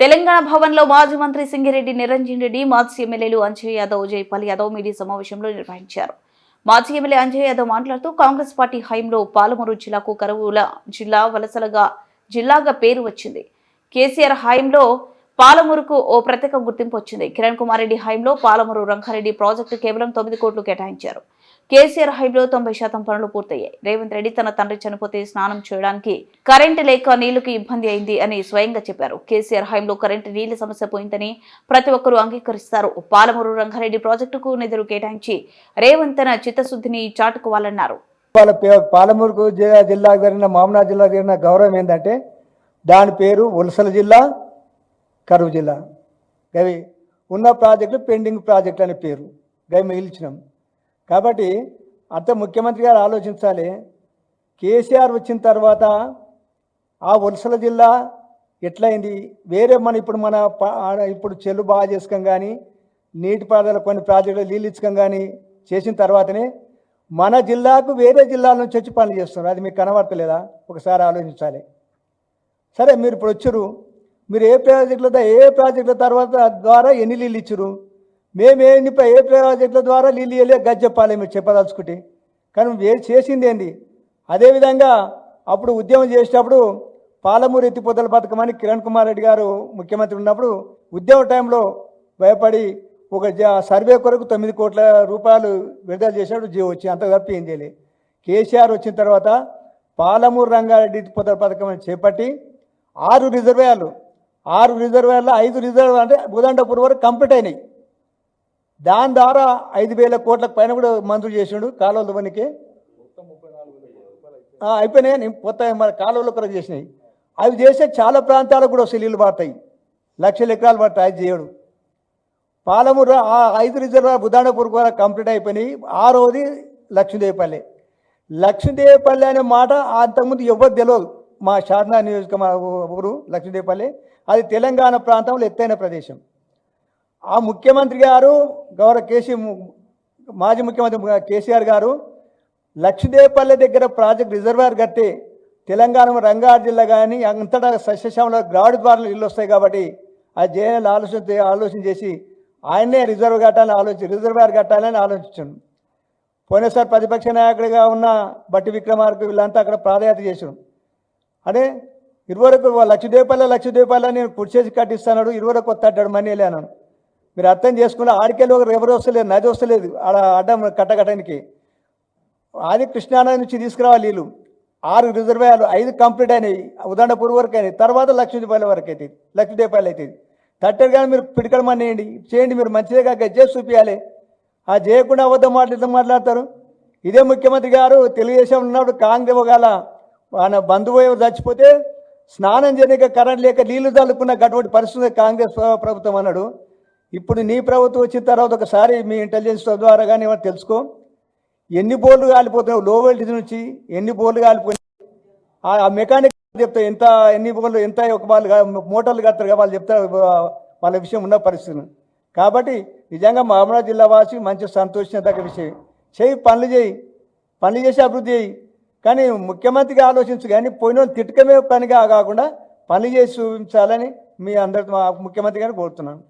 తెలంగాణ భవన్లో మాజీ మంత్రి సింగిరెడ్డి నిరంజన్ రెడ్డి మాజీ ఎమ్మెల్యేలు అంజయ్ యాదవ్ జైపాల్ యాదవ్ మీడియా సమావేశంలో నిర్వహించారు. మాజీ ఎమ్మెల్యే అంజయ్ యాదవ్ మాట్లాడుతూ కాంగ్రెస్ పార్టీ హయంలో పాలమూరు జిల్లాకు కరువుల జిల్లా వలసలుగా జిల్లాగా పేరు వచ్చింది. కేసీఆర్ హయంలో పాలమూరుకు ఓ ప్రత్యేక గుర్తింపు వచ్చింది. కిరణ్ కుమార్ రెడ్డి హయంలో పాలమూరు రంగారెడ్డి ప్రాజెక్టు కేవలం తొమ్మిది కోట్లు కేటాయించారు. కేసీఆర్ హైబ్లో తొంభై శాతం పనులు పూర్తయ్యాయి. రేవంత్ రెడ్డి తన తండ్రి చనిపోతే స్నానం చేయడానికి కరెంటు లేక నీళ్ళకు ఇబ్బంది అయింది అని స్వయంగా చెప్పారు. కేసీఆర్ హైంలో కరెంటు నీళ్ళ సమస్య పోయిందని ప్రతి ఒక్కరూ అంగీకరిస్తారు. పాలమూరు రంగారెడ్డి ప్రాజెక్టుకు నిధులు కేటాయించి రేవంత్ తన చిత్తశుద్ధిని చాటుకోవాలన్నారు. వాళ్ళ పాలమూరుకు జిల్లాకు జరిగిన మామనాథ్ జిల్లా జరిగిన గౌరవం ఏంటంటే దాని పేరు ఉల్సల జిల్లా కరువు జిల్లా. గవి ఉన్న ప్రాజెక్టులు పెండింగ్ ప్రాజెక్టులు అనే పేరు. గవి మిగిల్చినాం కాబట్టి అంత ముఖ్యమంత్రి గారు ఆలోచించాలి. కేసీఆర్ వచ్చిన తర్వాత ఆ వలసల జిల్లా ఎట్లయింది? వేరే మన ఇప్పుడు మన ఇప్పుడు చెల్లు బాగా చేసుకోం కానీ నీటిపారుదల కొన్ని ప్రాజెక్టులు నీళ్ళు ఇచ్చకం కానీ చేసిన తర్వాతనే మన జిల్లాకు వేరే జిల్లాల నుంచి వచ్చి పనులు చేస్తున్నారు. అది మీకు కనబడతలేదా? ఒకసారి ఆలోచించాలి. సరే మీరు ఇప్పుడు వచ్చారు. మీరు ఏ ప్రాజెక్టుల ఏ ప్రాజెక్టుల తర్వాత ద్వారా ఎన్ని నీళ్ళు ఇచ్చారు? మేము ఎన్ని ఏ ప్రాజెక్టుల ద్వారా నీళ్ళు వెళ్ళే గది చెప్పాలి మీరు చెప్పదలుచుకుంటే. కానీ వేరు చేసింది ఏంది? అదేవిధంగా అప్పుడు ఉద్యమం చేసేటప్పుడు పాలమూరు ఎత్తిపోతల పథకం అని కిరణ్ కుమార్ రెడ్డి గారు ముఖ్యమంత్రి ఉన్నప్పుడు ఉద్యమ టైంలో భయపడి ఒక జ- సర్వే కొరకు తొమ్మిది కోట్ల రూపాయలు విడుదల చేసినప్పుడు జీవో వచ్చి అంత తప్పి ఏం చేయలేదు కేసీఆర్ వచ్చిన తర్వాత పాలమూరు రంగారెడ్డి ఎత్తిపోతల పథకం అని చేపట్టి ఆరు రిజర్వేయర్లు ఆరు రిజర్వేయర్లు ఐదు రిజర్వ్ అంటే బుదండపూర్ వరకు కంప్లీట్ అయినాయి. దాని ద్వారా ఐదు వేల కోట్లకు పైన కూడా మంజూరు చేసిండు కాలువల పనికి అయిపోయినాయి నేను కొత్త కాలువలు కాలువల కొరకు చేసినాయి. అవి చేస్తే చాలా ప్రాంతాలకు కూడా వస్తాయి పడతాయి. లక్షల ఎకరాలు పడతాయి అది చేయడు. పాలమూరు ఆ ఐదు రిజర్వ్ బుధానపూర్ కూడా కంప్లీట్ అయిపోయినాయి. ఆ రోజు లక్ష్మీదేవిపల్లి. లక్ష్మీదేవిపల్లి అనే మాట అంతకుముందు ఎవరు తెలియదు మా శారదా నియోజక మా ఊరు లక్ష్మీదేవిపల్లి. అది తెలంగాణ ప్రాంతంలో ఎత్తైన ప్రదేశం. ఆ ముఖ్యమంత్రి గారు గౌరవ కేసీ మాజీ ముఖ్యమంత్రి కేసీఆర్ గారు లక్ష్మీదేవిపల్లి దగ్గర ప్రాజెక్ట్ రిజర్వాయర్ కట్టి తెలంగాణ రంగారెడ్డి జిల్లా కానీ అంతటా సస్యశ్యామలో గ్రాడు ద్వారా ఇల్లు వస్తాయి కాబట్టి అది చేయాలని ఆలోచన ఆలోచన చేసి ఆయనే రిజర్వ్ కట్టాలని ఆలోచించి రిజర్వాయర్ కట్టాలని ఆలోచించాను పోయినసారి ప్రతిపక్ష నాయకుడిగా ఉన్న బట్టి విక్రమార్కు వీళ్ళంతా అక్కడ పాదయాత్ర చేశారు అంటే ఇరువరకు లక్షదేపాల లక్షదేపాల నేను కుర్చేసి కట్టిస్తాడు ఇరువరకు వస్తాడు మనీ వెళ్ళాను మీరు అర్థం చేసుకుంటే ఆడికెళ్ళి ఒకరు ఎవరు వస్తలేదు నది వస్తలేదు ఆడ అడ్డం కట్టగటానికి ఆది కృష్ణానది నుంచి తీసుకురావాలి నీళ్ళు ఆరు రిజర్వాయర్లు ఐదు కంప్లీట్ అయినాయి ఉదండపూర్ వరకు అయినాయి. తర్వాత లక్ష్మీదేపాల వరకు అవుతుంది లక్ష్మీదేపాలు అవుతుంది తట్టరు కానీ మీరు పిడికడమనేయండి చేయండి మీరు మంచిదే కాక చేసి చూపించాలి ఆ చేయకుండా అబద్ధం మాట్లాడుతూ మాట్లాడతారు? ఇదే ముఖ్యమంత్రి గారు తెలుగుదేశం ఉన్నప్పుడు కాంగ్రెస్ ఒకవేళ ఆయన బంధువు ఎవరు చచ్చిపోతే స్నానం చేయలేక కరెంట్ లేక నీళ్ళు చల్లుకున్న అటువంటి పరిస్థితి కాంగ్రెస్ ప్రభుత్వం అన్నాడు. ఇప్పుడు నీ ప్రభుత్వం వచ్చిన తర్వాత ఒకసారి మీ ఇంటెలిజెన్స్ ద్వారా కానీ ఏమైనా తెలుసుకో? ఎన్ని బోర్లు కాలిపోతున్నావు లో వోల్టేజ్ నుంచి ఎన్ని బోర్లు కాలిపోయినాయి? ఆ- మెకానిక్ చెప్తా ఎంత ఎన్ని బోర్లు ఎంత ఒక వాళ్ళు మోటార్లు కడతారు వాళ్ళు చెప్తారు వాళ్ళ విషయం ఉన్న పరిస్థితులు. కాబట్టి నిజంగా మామూలు జిల్లా వాసి మంచి సంతోషించదగ్గ విషయం చేయి పనులు చేయి. పనులు చేసి అభివృద్ధి చేయి. కానీ ముఖ్యమంత్రిగా ఆలోచించు కానీ పోయిన తిట్టుకమే తిట్టకమే పనిగా కాకుండా పనులు చేసి చూపించాలని మీ అందరి ముఖ్యమంత్రి గారిని కోరుతున్నాను.